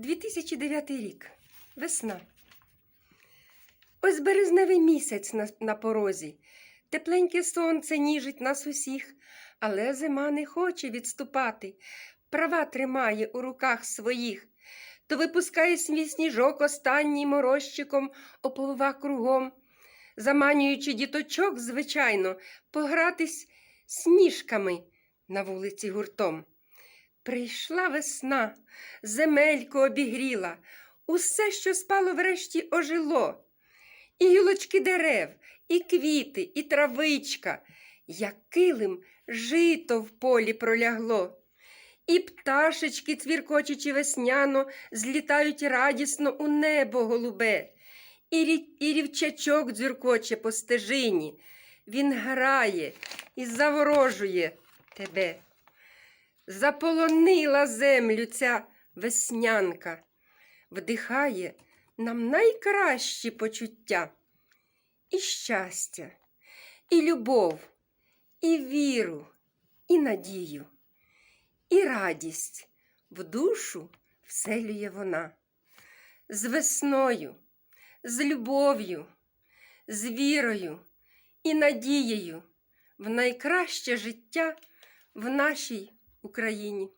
2009 рік. Весна. Ось березневий місяць на, на порозі. Тепленьке сонце ніжить нас усіх, але зима не хоче відступати. Права тримає у руках своїх. То випускає свій сніжок останній морозчиком оповива кругом, заманюючи діточок, звичайно, погратись сніжками на вулиці гуртом. Прийшла весна, земельку обігріла, усе, що спало врешті, ожило. І гілочки дерев, і квіти, і травичка, як килим жито в полі пролягло. І пташечки, цвіркочучи весняно, злітають радісно у небо голубе, і, рі- і рівчачок дзюркоче по стежині. Він грає і заворожує тебе. Заполонила землю ця веснянка, вдихає нам найкращі почуття. І щастя, і любов, і віру, і надію, і радість в душу вселює вона. З весною, з любов'ю, з вірою і надією в найкраще життя в нашій Україні.